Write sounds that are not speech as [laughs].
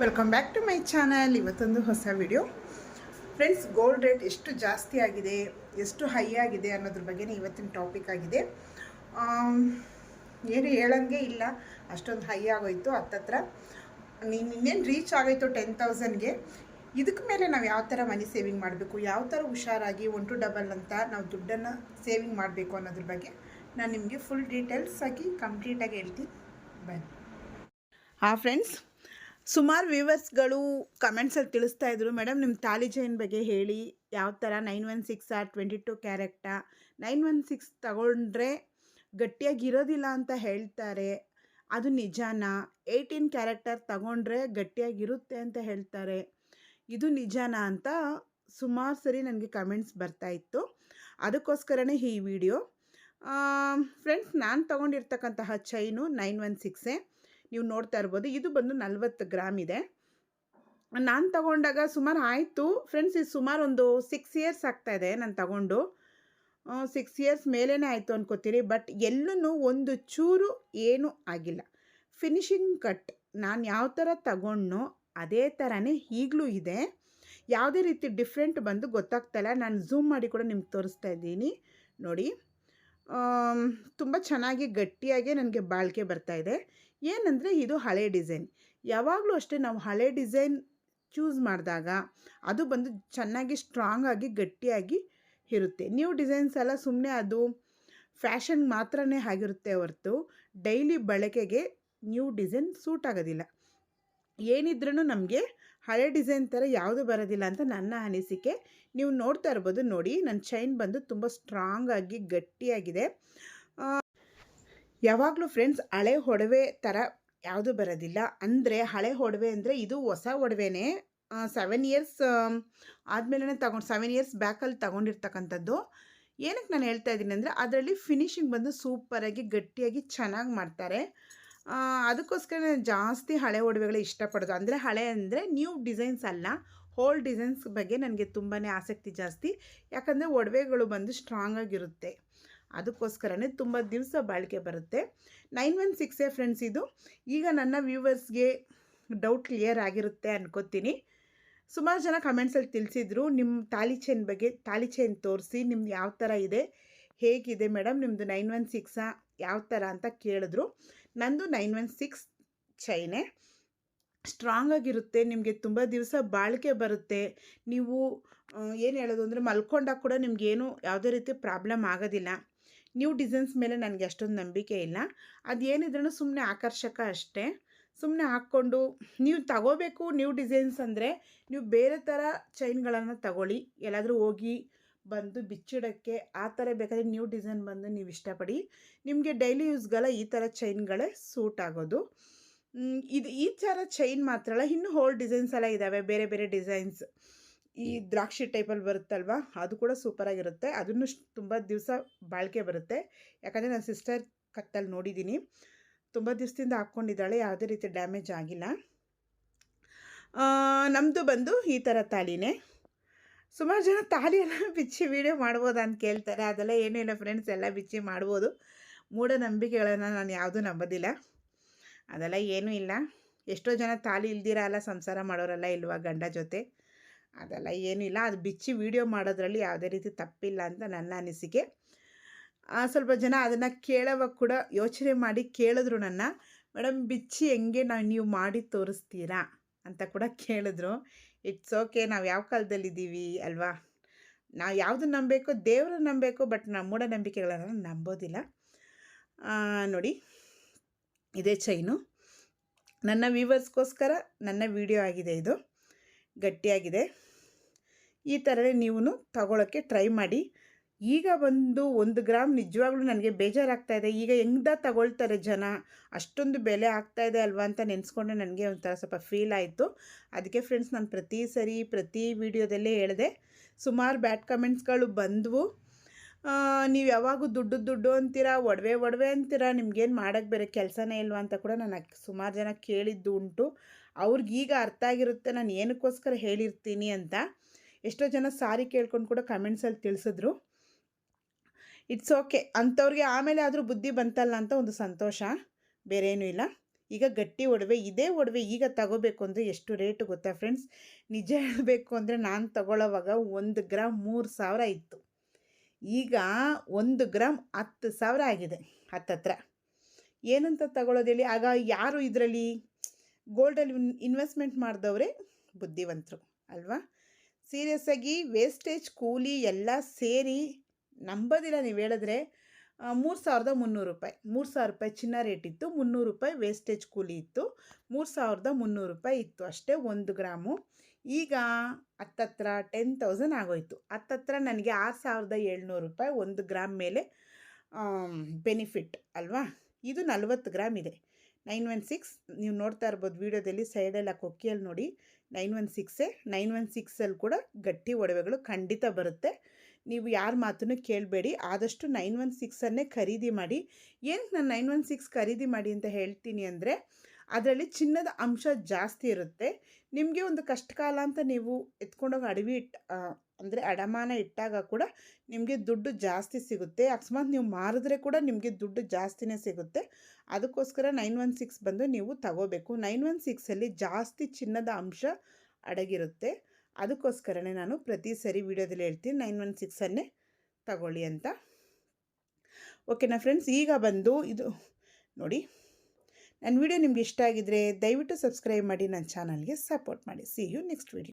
Welcome back to my channel ಇವತ್ತೊಂದು ಹೊಸ video friends gold rate ಎಷ್ಟು ಜಾಸ್ತಿ ಆಗಿದೆ, ಎಷ್ಟು ಹೈ ಆಗಿದೆ ಅನ್ನೋದ್ರ ಬಗ್ಗೆನೇ ಇವತ್ತಿನ ಟಾಪಿಕ್ ಆಗಿದೆ. ಏನು ಹೇಳಂಗೆ ಇಲ್ಲ. ಅಷ್ಟೊಂದು ಹೈ ಆಗೋಯ್ತು ಹತ್ತತ್ರ. ನೀನು ಇನ್ನೇನು ರೀಚ್ ಆಗೋಯ್ತು ಟೆನ್ ತೌಸಂಡ್ಗೆ ಇದಕ್ಕೆ ಮೇಲೆ ನಾವು ಯಾವ ಥರ ಮನಿ ಸೇವಿಂಗ್ ಮಾಡಬೇಕು, ಯಾವ ಥರ ಹುಷಾರಾಗಿ ಒನ್ ಟು ಡಬಲ್ ಅಂತ ನಾವು ದುಡ್ಡನ್ನು ಸೇವಿಂಗ್ ಮಾಡಬೇಕು ಅನ್ನೋದ್ರ ಬಗ್ಗೆ ನಾನು ನಿಮಗೆ ಫುಲ್ ಡೀಟೇಲ್ಸ್ ಆಗಿ ಕಂಪ್ಲೀಟಾಗಿ ಹೇಳ್ತೀನಿ. ಬನ್ನಿ. ಹಾಂ ಫ್ರೆಂಡ್ಸ್ ಸುಮಾರು ವ್ಯೂವರ್ಸ್ಗಳು ಕಮೆಂಟ್ಸಲ್ಲಿ ತಿಳಿಸ್ತಾ ಇದ್ರು, ಮೇಡಮ್ ನಿಮ್ಮ ತಾಲಿ ಜೈನ್ ಬಗ್ಗೆ ಹೇಳಿ. ಯಾವ ಥರ nine one six R twenty two ಕ್ಯಾರೆಕ್ಟಾ nine one six ತಗೊಂಡ್ರೆ ಗಟ್ಟಿಯಾಗಿರೋದಿಲ್ಲ ಅಂತ ಹೇಳ್ತಾರೆ. ಅದು ನಿಜಾನಾ? ಏಯ್ಟೀನ್ ಕ್ಯಾರೆಕ್ಟರ್ ತಗೊಂಡ್ರೆ ಗಟ್ಟಿಯಾಗಿರುತ್ತೆ ಅಂತ ಹೇಳ್ತಾರೆ. ಇದು ನಿಜಾನಾ ಅಂತ ಸುಮಾರು ಸರಿ ನನಗೆ ಕಮೆಂಟ್ಸ್ ಬರ್ತಾ ಇತ್ತು. ಅದಕ್ಕೋಸ್ಕರನೇ ಈ ವಿಡಿಯೋ ಫ್ರೆಂಡ್ಸ್ ನಾನು ತಗೊಂಡಿರ್ತಕ್ಕಂತಹ ಚೈನು ನೈನ್ ಒನ್ ಸಿಕ್ಸೇ ನೀವು ನೋಡ್ತಾ ಇರ್ಬೋದು. ಇದು ಬಂದು ನಲ್ವತ್ತು ಗ್ರಾಮ್ ಇದೆ. ನಾನು ತಗೊಂಡಾಗ ಸುಮಾರು ಆಯಿತು. ಫ್ರೆಂಡ್ಸ್ ಇದು ಸುಮಾರು ಒಂದು ಸಿಕ್ಸ್ ಇಯರ್ಸ್ ಆಗ್ತಾ ಇದೆ ನಾನು ತಗೊಂಡು. ಸಿಕ್ಸ್ ಇಯರ್ಸ್ ಮೇಲೇ ಆಯಿತು ಅನ್ಕೋತೀರಿ. ಬಟ್ ಎಲ್ಲೂ ಒಂದು ಚೂರು ಏನೂ ಆಗಿಲ್ಲ. ಫಿನಿಶಿಂಗ್ ಕಟ್ ನಾನು ಯಾವ ಥರ ತಗೊಂಡ್ನೋ ಅದೇ ಥರನೇ ಈಗಲೂ ಇದೆ. ಯಾವುದೇ ರೀತಿ ಡಿಫ್ರೆಂಟ್ ಬಂದು ಗೊತ್ತಾಗ್ತಾಯಿಲ್ಲ ನಾನು ಝೂಮ್ ಮಾಡಿ ಕೂಡ ನಿಮ್ಗೆ ತೋರಿಸ್ತಾ ಇದ್ದೀನಿ. ನೋಡಿ. ತುಂಬ ಚೆನ್ನಾಗಿ ಗಟ್ಟಿಯಾಗಿ ನನಗೆ ಬಾಳಿಕೆ ಬರ್ತಾ ಇದೆ. ಏನಂದರೆ ಇದು ಹಳೆ ಡಿಸೈನ್. ಯಾವಾಗಲೂ ಅಷ್ಟೇ ನಾವು ಹಳೆ ಡಿಸೈನ್ ಚೂಸ್ ಮಾಡಿದಾಗ ಅದು ಬಂದು ಚೆನ್ನಾಗಿ ಸ್ಟ್ರಾಂಗ್ ಆಗಿ ಗಟ್ಟಿಯಾಗಿ ಇರುತ್ತೆ. ನ್ಯೂ ಡಿಸೈನ್ಸ್ ಎಲ್ಲ ಸುಮ್ಮನೆ ಅದು ಫ್ಯಾಷನ್ ಮಾತ್ರನೇ ಆಗಿರುತ್ತೆ ಹೊರತು ಡೈಲಿ ಬಳಕೆಗೆ ನ್ಯೂ ಡಿಸೈನ್ ಸೂಟ್ ಆಗೋದಿಲ್ಲ. ಏನಿದ್ರೂ ನಮಗೆ ಹಳೆ ಡಿಸೈನ್ ಥರ ಯಾವುದು ಬರೋದಿಲ್ಲ ಅಂತ ನನ್ನ ಅನಿಸಿಕೆ. ನೀವು ನೋಡ್ತಾ ಇರ್ಬೋದು ನೋಡಿ, ನನ್ನ ಚೈನ್ ಬಂದು ತುಂಬ ಸ್ಟ್ರಾಂಗ್ ಆಗಿ ಗಟ್ಟಿಯಾಗಿದೆ. ಯಾವಾಗಲೂ ಫ್ರೆಂಡ್ಸ್, ಹಳೆ ಒಡವೆ ಥರ ಯಾವುದು ಬರೋದಿಲ್ಲ. ಅಂದರೆ ಹಳೆ ಒಡವೆ ಅಂದರೆ ಇದು ಹೊಸ ಒಡವೆನೇ. ಸೆವೆನ್ ಇಯರ್ಸ್ ಆದಮೇಲೆ ತಗೊಂಡು ಸೆವೆನ್ ಇಯರ್ಸ್ ಬ್ಯಾಕಲ್ಲಿ ತಗೊಂಡಿರ್ತಕ್ಕಂಥದ್ದು. ಏನಕ್ಕೆ ನಾನು ಹೇಳ್ತಾ ಇದ್ದೀನಿ ಅಂದರೆ, ಅದರಲ್ಲಿ ಫಿನಿಶಿಂಗ್ ಬಂದು ಸೂಪರಾಗಿ ಗಟ್ಟಿಯಾಗಿ ಚೆನ್ನಾಗಿ ಮಾಡ್ತಾರೆ. ಅದಕ್ಕೋಸ್ಕರ ಜಾಸ್ತಿ ಹಳೆ ಒಡವೆಗಳು ಇಷ್ಟಪಡೋದು. ಅಂದರೆ ಹಳೆ ಅಂದರೆ ನ್ಯೂ ಡಿಸೈನ್ಸ್ ಅಲ್ಲ. ಓಲ್ಡ್ ಡಿಸೈನ್ಸ್ ಬಗ್ಗೆ ನನಗೆ ತುಂಬಾ ಆಸಕ್ತಿ ಜಾಸ್ತಿ. ಯಾಕಂದರೆ ಒಡವೆಗಳು ಬಂದು ಸ್ಟ್ರಾಂಗ್ ಆಗಿರುತ್ತೆ. ಅದಕ್ಕೋಸ್ಕರನೇ ತುಂಬ ದಿವಸ ಬಾಳಿಕೆ ಬರುತ್ತೆ. ನೈನ್ ಒನ್ ಸಿಕ್ಸೇ ಫ್ರೆಂಡ್ಸ್ ಇದು ಈಗ ನನ್ನ ವ್ಯೂವರ್ಸ್ಗೆ ಡೌಟ್ ಕ್ಲಿಯರ್ ಆಗಿರುತ್ತೆ ಅನ್ಕೋತೀನಿ. ಸುಮಾರು ಜನ ಕಮೆಂಟ್ಸಲ್ಲಿ ತಿಳಿಸಿದ್ರು ನಿಮ್ಮ ತಾಲಿ ಚೈನ್ ಬಗ್ಗೆ ತಾಲಿ ಚೈನ್ ತೋರಿಸಿ ನಿಮ್ದು ಯಾವ ಥರ ಇದೆ, ಹೇಗಿದೆ ಮೇಡಮ್ ನಿಮ್ಮದು ನೈನ್ ಒನ್ ಸಿಕ್ಸಾ ಯಾವ ಥರ ಅಂತ ಕೇಳಿದ್ರು. ನಂದು ನೈನ್ ಒನ್ ಸಿಕ್ಸ್ ಚೈನೇ. ಸ್ಟ್ರಾಂಗ್ ಆಗಿರುತ್ತೆ, ನಿಮಗೆ ತುಂಬ ದಿವಸ ಬಾಳಿಕೆ ಬರುತ್ತೆ. ನೀವು ಏನು ಹೇಳೋದು ಅಂದರೆ ಮಲ್ಕೊಂಡಾಗ ಕೂಡ ನಿಮಗೇನು ಯಾವುದೇ ರೀತಿ ಪ್ರಾಬ್ಲಮ್ ಆಗೋದಿಲ್ಲ. ನ್ಯೂ ಡಿಸೈನ್ಸ್ ಮೇಲೆ ನನಗೆ ಅಷ್ಟೊಂದು ನಂಬಿಕೆ ಇಲ್ಲ. ಅದೇನಿದ್ರೂ ಸುಮ್ಮನೆ ಆಕರ್ಷಕ ಅಷ್ಟೇ. ಸುಮ್ಮನೆ ಹಾಕ್ಕೊಂಡು, ನೀವು ತಗೋಬೇಕು ನ್ಯೂ ಡಿಸೈನ್ಸ್ ಅಂದರೆ ನೀವು ಬೇರೆ ಥರ ಚೈನ್ಗಳನ್ನು ತಗೊಳ್ಳಿ. ಎಲ್ಲಾದರೂ ಹೋಗಿ ಬಂದು ಬಿಚ್ಚಿಡೋಕ್ಕೆ ಆ ಥರ ಬೇಕಾದರೆ ನ್ಯೂ ಡಿಸೈನ್ ಬಂದು ನೀವು ಇಷ್ಟಪಡಿ. ನಿಮಗೆ ಡೈಲಿ ಯೂಸ್ಗೆಲ್ಲ ಈ ಥರ ಚೈನ್ಗಳೇ ಸೂಟ್ ಆಗೋದು. ಇದು ಈ ಥರ ಚೈನ್ ಮಾತ್ರ ಅಲ್ಲ, ಇನ್ನೂ ಹೋಲ್ ಡಿಸೈನ್ಸ್ ಎಲ್ಲ ಇದ್ದಾವೆ ಬೇರೆ ಬೇರೆ ಡಿಸೈನ್ಸ್ ಈ ದ್ರಾಕ್ಷಿ ಟೈಪಲ್ಲಿ ಬರುತ್ತಲ್ವ, ಅದು ಕೂಡ ಸೂಪರಾಗಿರುತ್ತೆ ಅದನ್ನು ತುಂಬ ದಿವಸ ಬಾಳಿಕೆ ಬರುತ್ತೆ. ಯಾಕಂದರೆ ನನ್ನ ಸಿಸ್ಟರ್ ಕತ್ತಲ್ಲಿ ನೋಡಿದ್ದೀನಿ. ತುಂಬ ದಿವಸದಿಂದ ಹಾಕ್ಕೊಂಡಿದ್ದಾಳೆ, ಯಾವುದೇ ರೀತಿ ಡ್ಯಾಮೇಜ್ ಆಗಿಲ್ಲ. ನಮ್ಮದು ಬಂದು ಈ ಥರ ತಾಲಿನೇ ಸುಮಾರು ಜನ ತಾಲಿಯೆಲ್ಲ [laughs] ಬಿಚ್ಚಿ ವೀಡಿಯೋ ಮಾಡ್ಬೋದು ಅಂತ ಕೇಳ್ತಾರೆ. ಅದೆಲ್ಲ ಏನೇನೋ ಫ್ರೆಂಡ್ಸ್ ಎಲ್ಲ ಬಿಚ್ಚಿ ಮಾಡ್ಬೋದು. ಮೂಢನಂಬಿಕೆಗಳನ್ನು ನಾನು ಯಾವುದೂ ನಂಬೋದಿಲ್ಲ. ಅದೆಲ್ಲ ಏನೂ ಇಲ್ಲ. ಎಷ್ಟೋ ಜನ ತಾಲಿ ಇಲ್ದಿರಲ್ಲ ಸಂಸಾರ ಮಾಡೋರೆಲ್ಲ ಇಲ್ವಾ ಗಂಡ ಜೊತೆ? ಅದೆಲ್ಲ ಏನೂ ಇಲ್ಲ. ಅದು ಬಿಚ್ಚಿ ವೀಡಿಯೋ ಮಾಡೋದ್ರಲ್ಲಿ ಯಾವುದೇ ರೀತಿ ತಪ್ಪಿಲ್ಲ ಅಂತ ನನ್ನ ಅನಿಸಿಕೆ. ಸ್ವಲ್ಪ ಜನ ಅದನ್ನು ಕೇಳೋವಾಗ ಕೂಡ ಯೋಚನೆ ಮಾಡಿ ಕೇಳಿದ್ರು ನನ್ನ. ಮೇಡಮ್ ಬಿಚ್ಚಿ ಹೆಂಗೆ ನಾವು ನೀವು ಮಾಡಿ ತೋರಿಸ್ತೀರಾ? ಅಂತ ಕೂಡ ಕೇಳಿದ್ರು. ಇಟ್ಸ್ ಓಕೆ ನಾವು ಯಾವ ಕಾಲದಲ್ಲಿದ್ದೀವಿ ಅಲ್ವಾ? ನಾವು ಯಾವುದು ನಂಬಬೇಕು ದೇವರು ನಂಬಬೇಕು ಬಟ್ ನಮ್ಮ ಮೂಢನಂಬಿಕೆಗಳನ್ನು ನಂಬೋದಿಲ್ಲ. ನೋಡಿ, ಇದೇ ಚೈನು ನನ್ನ ವ್ಯೂವರ್ಸ್ಗೋಸ್ಕರ ನನ್ನ ವಿಡಿಯೋ ಆಗಿದೆ ಇದು. ಗಟ್ಟಿಯಾಗಿದೆ. ಈ ಥರನೇ ನೀವು ತಗೊಳ್ಳೋಕ್ಕೆ ಟ್ರೈ ಮಾಡಿ. ಈಗ ಬಂದು ಒಂದು ಗ್ರಾಮ್ ನಿಜವಾಗ್ಲೂ ನನಗೆ ಬೇಜಾರಾಗ್ತಾ ಇದೆ. ಈಗ ಹೆಂಗ್ದ ತಗೊಳ್ತಾರೆ ಜನ? ಅಷ್ಟೊಂದು ಬೆಲೆ ಆಗ್ತಾ ಇದೆ ಅಲ್ವಾ ಅಂತ ನೆನೆಸ್ಕೊಂಡೆ ನನಗೆ ಒಂಥರ ಸ್ವಲ್ಪ ಫೀಲ್ ಆಯಿತು. ಅದಕ್ಕೆ ಫ್ರೆಂಡ್ಸ್ ನಾನು ಪ್ರತಿ ಸರಿ, ಪ್ರತಿ ವಿಡಿಯೋದಲ್ಲೇ ಹೇಳಿದೆ. ಸುಮಾರು ಬ್ಯಾಡ್ ಕಮೆಂಟ್ಸ್ಗಳು ಬಂದವು. ನೀವು ಯಾವಾಗೂ ದುಡ್ಡು ದುಡ್ಡು ಅಂತೀರಾ, ಒಡವೆ ಒಡವೆ ಅಂತೀರಾ, ನಿಮ್ಗೇನು ಮಾಡೋಕ್ಕೆ ಬೇರೆ ಕೆಲಸನೇ ಇಲ್ವಾ ಅಂತ ಕೂಡ ನಾನು ಸುಮಾರು ಜನ ಕೇಳಿದ್ದು ಉಂಟು. ಅವ್ರಿಗೀಗ ಅರ್ಥ ಆಗಿರುತ್ತೆ, ನಾನು ಏನಕ್ಕೋಸ್ಕರ ಹೇಳಿರ್ತೀನಿ ಅಂತ. ಎಷ್ಟೋ ಜನ ಸಾರಿ ಕೇಳ್ಕೊಂಡು ಕೂಡ ಕಮೆಂಟ್ಸಲ್ಲಿ ತಿಳಿಸಿದ್ರು. ಇಟ್ಸ್ ಓಕೆ ಅಂಥವ್ರಿಗೆ ಆಮೇಲೆ ಆದರೂ ಬುದ್ಧಿ ಬಂತಲ್ಲ ಅಂತ ಒಂದು ಸಂತೋಷ. ಬೇರೇನೂ ಇಲ್ಲ. ಈಗ ಗಟ್ಟಿ ಒಡವೆ, ಇದೇ ಒಡವೆ ಈಗ ತಗೋಬೇಕು ಅಂದರೆ ಎಷ್ಟು ರೇಟು ಗೊತ್ತಾ ಫ್ರೆಂಡ್ಸ್ ನಿಜ ಹೇಳಬೇಕು ಅಂದರೆ ನಾನು ತಗೊಳ್ಳೋವಾಗ ಒಂದು ಗ್ರಾಮ್ ಮೂರು ಸಾವಿರ ಇತ್ತು. ಈಗ ಒಂದು ಗ್ರಾಮ್ ಹತ್ತು ಸಾವಿರ ಆಗಿದೆ ಹತ್ತತ್ರ. ಏನಂತ ತಗೊಳ್ಳೋದೇಳಿ ಆಗ ಯಾರು ಇದರಲ್ಲಿ? ಗೋಲ್ಡಲ್ಲಿ ಇನ್ವೆಸ್ಟ್ಮೆಂಟ್ ಮಾಡಿದವರೇ ಬುದ್ಧಿವಂತರು, ಅಲ್ವಾ? ಸೀರಿಯಸ್ಸಾಗಿ ವೇಸ್ಟೇಜ್ ಕೂಲಿ ಎಲ್ಲ ಸೇರಿ ನಂಬೋದಿಲ್ಲ ನೀವು ಹೇಳಿದ್ರೆ ಮೂರು ಸಾವಿರದ ಮುನ್ನೂರು ರೂಪಾಯಿ. ಮೂರು ಸಾವಿರ ರೂಪಾಯಿ ಚಿನ್ನ ರೇಟ್ ಇತ್ತು, ಮುನ್ನೂರು ರೂಪಾಯಿ ವೇಸ್ಟೇಜ್ ಕೂಲಿ ಇತ್ತು, ಮೂರು ಸಾವಿರದ ಮುನ್ನೂರು ರೂಪಾಯಿ ಇತ್ತು ಅಷ್ಟೇ ಒಂದು ಗ್ರಾಮು. ಈಗ ಹತ್ತತ್ರ ಟೆನ್ ತೌಸಂಡ್ ಆಗೋಯ್ತು. ಹತ್ತತ್ರ ನನಗೆ ಆರು ಸಾವಿರದ ಏಳ್ನೂರು ರೂಪಾಯಿ ಒಂದು ಗ್ರಾಮ್ ಮೇಲೆ ಬೆನಿಫಿಟ್ ಅಲ್ವಾ? ಇದು ನಲ್ವತ್ತು ಗ್ರಾಮ್ ಇದೆ. ನೈನ್ ಒನ್ ಸಿಕ್ಸ್, ನೀವು ನೋಡ್ತಾ ಇರ್ಬೋದು ವೀಡಿಯೋದಲ್ಲಿ ಸೈಡೆಲ್ಲ ಕೊಕ್ಕಿಯಲ್ಲಿ ನೋಡಿ. ನೈನ್ ಒನ್ ಸಿಕ್ಸೇ ನೈನ್ ಒನ್ ಸಿಕ್ಸಲ್ಲಿ ಕೂಡ ಗಟ್ಟಿ ಒಡವೆಗಳು ಖಂಡಿತ ಬರುತ್ತೆ. ನೀವು ಯಾರ ಮಾತನ್ನು ಕೇಳಬೇಡಿ. ಆದಷ್ಟು ನೈನ್ ಒನ್ ಸಿಕ್ಸನ್ನೇ ಖರೀದಿ ಮಾಡಿ. ಏನಕ್ಕೆ ನಾನು ನೈನ್ ಒನ್ ಸಿಕ್ಸ್ ಖರೀದಿ ಮಾಡಿ ಅಂತ ಹೇಳ್ತೀನಿ ಅಂದರೆ, ಅದರಲ್ಲಿ ಚಿನ್ನದ ಅಂಶ ಜಾಸ್ತಿ ಇರುತ್ತೆ. ನಿಮಗೆ ಒಂದು ಕಷ್ಟಕಾಲ ಅಂತ ನೀವು ಎತ್ಕೊಂಡೋಗಿ ಅಡವಿ ಇಟ್ಟು ಅಂದರೆ ಅಡಮಾನ ಇಟ್ಟಾಗ ಕೂಡ ನಿಮಗೆ ದುಡ್ಡು ಜಾಸ್ತಿ ಸಿಗುತ್ತೆ. ಅಕಸ್ಮಾತ್ ನೀವು ಮಾರಿದ್ರೆ ಕೂಡ ನಿಮಗೆ ದುಡ್ಡು ಜಾಸ್ತಿನೇ ಸಿಗುತ್ತೆ. ಅದಕ್ಕೋಸ್ಕರ ನೈನ್ ಒನ್ ಸಿಕ್ಸ್ ಬಂದು ನೀವು ತಗೋಬೇಕು. ನೈನ್ ಒನ್ ಸಿಕ್ಸಲ್ಲಿ ಜಾಸ್ತಿ ಚಿನ್ನದ ಅಂಶ ಅಡಗಿರುತ್ತೆ. ಅದಕ್ಕೋಸ್ಕರನೇ ನಾನು ಪ್ರತಿ ಸರಿ ವಿಡಿಯೋದಲ್ಲಿ ಹೇಳ್ತೀನಿ ನೈನ್ ಒನ್ ಸಿಕ್ಸನ್ನೇ ತಗೊಳ್ಳಿ ಅಂತ. ಓಕೆನಾ ಫ್ರೆಂಡ್ಸ್ ಈಗ ಬಂದು ಇದು ನೋಡಿ, ನನ್ನ ವಿಡಿಯೋ ನಿಮ್ಗೆ ಇಷ್ಟ ಆಗಿದ್ರೆ ದಯವಿಟ್ಟು ಸಬ್ಸ್ಕ್ರೈಬ್ ಮಾಡಿ, ನನ್ನ ಚಾನಲ್ಗೆ ಸಪೋರ್ಟ್ ಮಾಡಿ. C you next video